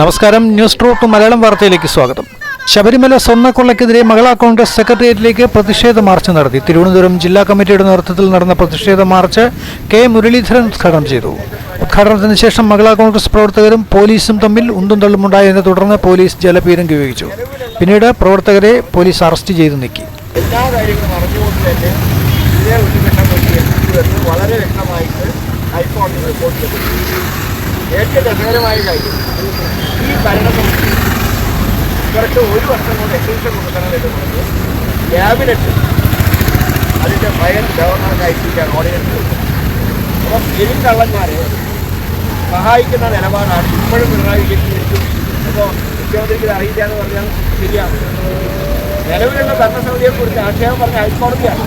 നമസ്കാരം. News truth Malayalam വാർത്തയിലേക്ക് സ്വാഗതം. ശബരിമല സ്വർണക്കൊള്ളയ്ക്കെതിരെ മഹിളാ കോൺഗ്രസ് സെക്രട്ടേറിയറ്റിലേക്ക് പ്രതിഷേധ മാർച്ച് നടത്തി. തിരുവനന്തപുരം ജില്ലാ കമ്മിറ്റിയുടെ നേതൃത്വത്തിൽ നടന്ന പ്രതിഷേധ മാർച്ച് കെ മുരളീധരൻ ഉദ്ഘാടനം ചെയ്തു. ഉദ്ഘാടനത്തിന് ശേഷം മഹിളാ കോൺഗ്രസ് പ്രവർത്തകരും പോലീസും തമ്മിൽ ഉന്തും തള്ളുമുണ്ടായതിനെ തുടർന്ന് പോലീസ് ജലപീരങ്കി ഉപയോഗിച്ചു. പിന്നീട് പ്രവർത്തകരെ പോലീസ് അറസ്റ്റ് ചെയ്തു നീക്കി. എല്ലാ കാര്യങ്ങളും അറിഞ്ഞുകൊണ്ട് തന്നെ ഇതേ ഉന്നത പറ്റി വളരെ വ്യക്തമായിട്ട് ഹൈക്കോടതി റിപ്പോർട്ട് ചെയ്തു. ഏറ്റവും രസകരമായ കാര്യം. ഈ ഭരണസമിതി ഇവർക്ക് ഒരു വർഷം കൊണ്ട് എക്സിബിഷൻ കൊടുക്കണമെന്ന് പറഞ്ഞ് ക്യാബിനറ്റ് അതിന്റെ ഫയൽ ഗവർണർക്ക് അയച്ചിരിക്കുകയാണ് ഓർഡിനൻസ് അപ്പം എരിങ്കള്ളന്മാരെ സഹായിക്കുന്ന നിലപാടാണ് ഇപ്പോഴും പിണറായി വിജയൻ ഇപ്പോൾ മുഖ്യമന്ത്രിക്ക് എന്ന് പറഞ്ഞാൽ ശരിയാണ്. നിലവിലുള്ള ഭരണസമിതിയെക്കുറിച്ച് ആക്ഷേപം പറഞ്ഞ ഹൈക്കോടതിയാണ്.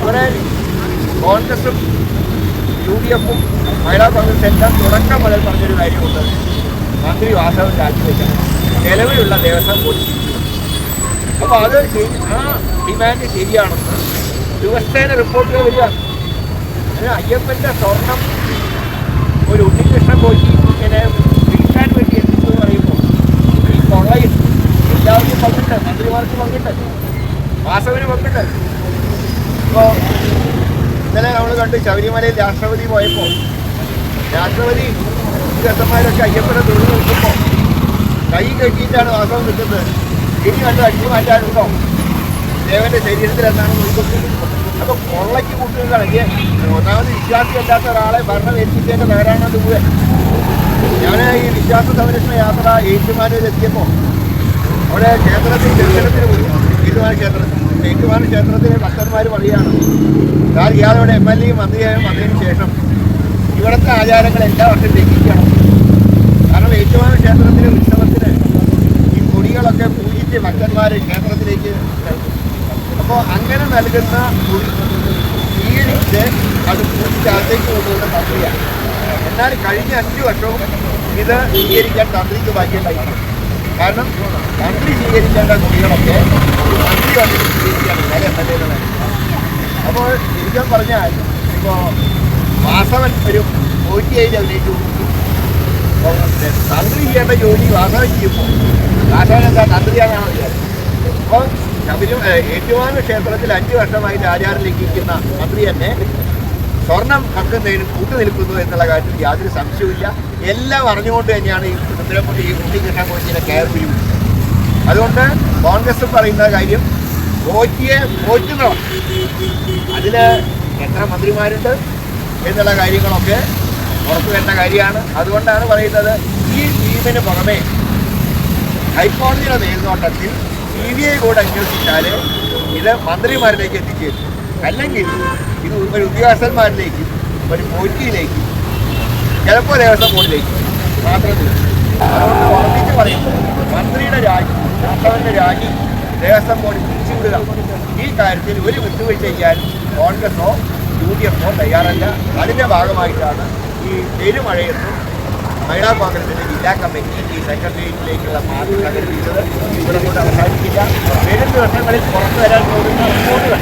ഇവിടെ കോൺഗ്രസും യു ഡി എഫും മഹിളാ കോൺഗ്രസ് എല്ലാം തുടക്കം മുതൽ പറഞ്ഞൊരു കാര്യമുണ്ട്. മന്ത്രി വാസവൻ രാജിവെക്കണം നിലവിലുള്ള ദേവസ്വം ബോർഡ്. അപ്പോൾ അത് ശരി ആ ഡിമാൻഡ് ശരിയാണെന്ന് ദിവസേന റിപ്പോർട്ടുകൾ വരിക. അയ്യപ്പന്റെ സ്വർണം ഒരു ഉണ്ണികൃഷ്ണൻ പോയി ഇങ്ങനെ വിൽക്കാൻ വേണ്ടി എത്തിച്ചു എന്ന് പറയുമ്പോൾ ഈ കൊള്ളയിൽ എല്ലാവർക്കും പങ്കിട്ട് മന്ത്രിമാർക്ക് പങ്കിട്ട് വാസവന് പങ്കിട്ട്. ഇപ്പോൾ ഇന്നലെ നമ്മൾ കണ്ട് ശബരിമലയിൽ രാഷ്ട്രപതി പോയപ്പോൾ രാഷ്ട്രപതി രസന്മാരൊക്കെ അയ്യപ്പനെ തൊഴിൽ നിൽക്കുമ്പോൾ കൈ കെട്ടിയിട്ടാണ് വാസം നിൽക്കുന്നത് ഇനി കണ്ട് അടിച്ചു മാറ്റാനുണ്ടോ? ദേവന്റെ ശരീരത്തിൽ എന്താണ് നോക്കുന്നത് അപ്പൊ കൊള്ളയ്ക്ക് കൂട്ടുന്നതാണ് ഒന്നാമത് വിശ്വാസിയല്ലാത്ത ഒരാളെ ഭരണം ഏൽപ്പിച്ചതിന്റെ പേരാണത് മുഴുവൻ. ഞാൻ ഈ വിശ്വാസ സംരക്ഷണ യാത്ര ഏറ്റുമാനൂരിലെത്തിയപ്പോൾ അവിടെ ക്ഷേത്രത്തിൽ ദർശനത്തിന് പോയി. ഏറ്റുമാന ക്ഷേത്രത്തിൽ. ഏറ്റുമാന ക്ഷേത്രത്തിലെ ഭക്തന്മാർ പറയുകയാണ്. സാർ ഇയാളവിടെ എം എൽ എയും മന്ത്രിയായും വന്നതിന് ശേഷം ഇവിടുത്തെ ആചാരങ്ങൾ എല്ലാ വർഷം ലംഘിക്കണം കാരണം ഏറ്റുമാന ക്ഷേത്രത്തിലെ ഉത്സവത്തിന് ഈ കൊടികളൊക്കെ പൂജിച്ച് ഭക്തന്മാർ ക്ഷേത്രത്തിലേക്ക് അപ്പോൾ അങ്ങനെ നൽകുന്ന സ്വീകരിച്ച് അത് പൂജിച്ച് അകത്തേക്ക് കൊണ്ടുവന്ന തന്ത്രിയാണ് എന്നാൽ കഴിഞ്ഞ അഞ്ച് വർഷവും ഇത് സ്വീകരിക്കാൻ തന്ത്രിക്ക് ബാക്കിയുണ്ടായിരുന്നു കാരണം തന്ത്രി സ്വീകരിക്കേണ്ട കുടികളൊക്കെ മന്ത്രി വന്നിട്ട് സ്വീകരിക്കാൻ നേരെ എം എൽ എ അപ്പോൾ ശരിക്കും പറഞ്ഞാൽ ഇപ്പോൾ വാസവൻ ഒരു പോറ്റിയായി അഭിനയിച്ചു അപ്പോൾ തന്ത്രി ചെയ്യേണ്ട ജോലി വാസവൻ ചെയ്യുമ്പോൾ വാസവൻ എന്താ തന്ത്രിയാണെന്നാണ് വിചാരിച്ചത്. അപ്പോൾ ശബരി ഏറ്റുമാന ക്ഷേത്രത്തിൽ അഞ്ച് വർഷമായിട്ട് ആചാരം ലംഘിക്കുന്ന മന്ത്രി തന്നെ സ്വർണം കക്കുന്നതിനും കൂട്ടുനിൽക്കുന്നു എന്നുള്ള കാര്യത്തിൽ യാതൊരു സംശയവുമില്ല. എല്ലാം അറിഞ്ഞുകൊണ്ട് തന്നെയാണ് ഈ ഉത്തരമുട്ടി ഈ ഉണ്ണികൃഷ്ണൻ കോച്ചിനെ കയർ പിരിവ് അതുകൊണ്ട് കോൺഗ്രസ് പറയുന്ന കാര്യം കോച്ചിയെ പോറ്റുന്നവർ അതിൽ എത്ര മന്ത്രിമാരുണ്ട് എന്നുള്ള കാര്യങ്ങളൊക്കെ ഉറപ്പു വേണ്ട കാര്യമാണ്. അതുകൊണ്ടാണ് പറയുന്നത് ഈ ടീമിന് പുറമേ ഹൈക്കോടതിയുടെ മേൽനോട്ടത്തിൽ സി ബി ഐ കൂടെ അന്വേഷിച്ചാൽ ഇത് മന്ത്രിമാരിലേക്ക് എത്തിച്ചേരും. അല്ലെങ്കിൽ ഇത് ഒരു ഉദ്യോഗസ്ഥന്മാരിലേക്കും ഒരു പോറ്റിയിലേക്കും ചിലപ്പോൾ ദേവസ്വം ബോർഡിലേക്ക് മാത്രമേ അതുകൊണ്ട് മന്ത്രിയുടെ രാജി രാഷ്ട്രവന്റെ രാജി ദേവസ്വം ബോർഡ് തിരിച്ചുവിടുക ഈ കാര്യത്തിൽ ഒരു വിട്ടുവീഴ്ച ചെയ്യാൻ കോൺഗ്രസോ യു ഡി എഫോ തയ്യാറല്ല. അതിന്റെ ഭാഗമായിട്ടാണ് ഈ പെരുമഴയത്തും മഹിളാ കോൺഗ്രസിന്റെ ജില്ലാ കമ്മിറ്റി ഈ സെക്രട്ടേറിയറ്റിലേക്കുള്ള മാർച്ച് സംഘടിപ്പിച്ചത്. ഇവിടെ കൊണ്ട് അവസാനിക്കില്ല വരും ദിവസങ്ങളിൽ പുറത്തു വരാൻ പോകുന്ന റിപ്പോർട്ടുകൾ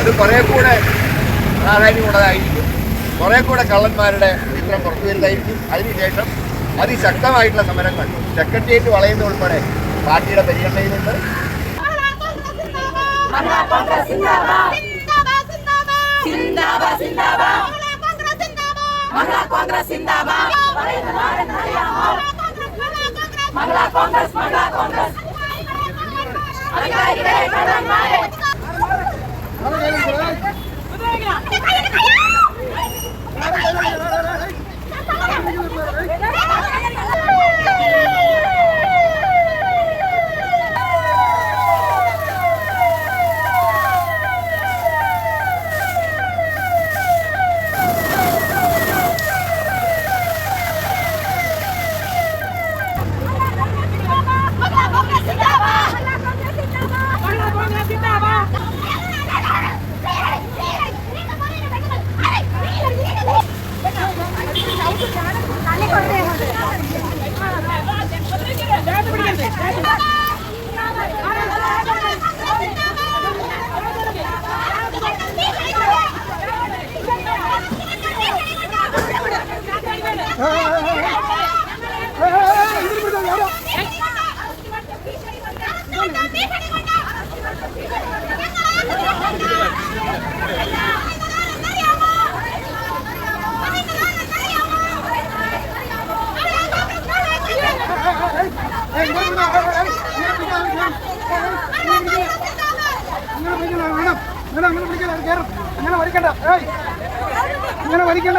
അത് കുറേ കൂടെ പ്രാധാന്യമുള്ളതായിരിക്കും. കുറേ കൂടെ കള്ളന്മാരുടെ ചിത്രം പുറത്തു വരുന്നതായിരിക്കും അതിനുശേഷം അതിശക്തമായിട്ടുള്ള സമരങ്ങൾ. സെക്രട്ടേറിയറ്റ് വളയുന്ന ഉൾപ്പെടെ പാർട്ടിയുടെ പരിഗണനയിലുണ്ട്. കോൺഗ്രസ്. അങ്ങനെ വലിക്കണ്ട അങ്ങനെ വലിക്കണ്ട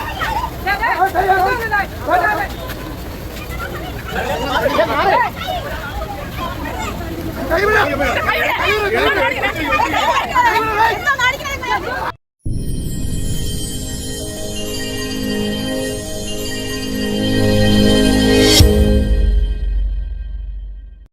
കൈവിടാ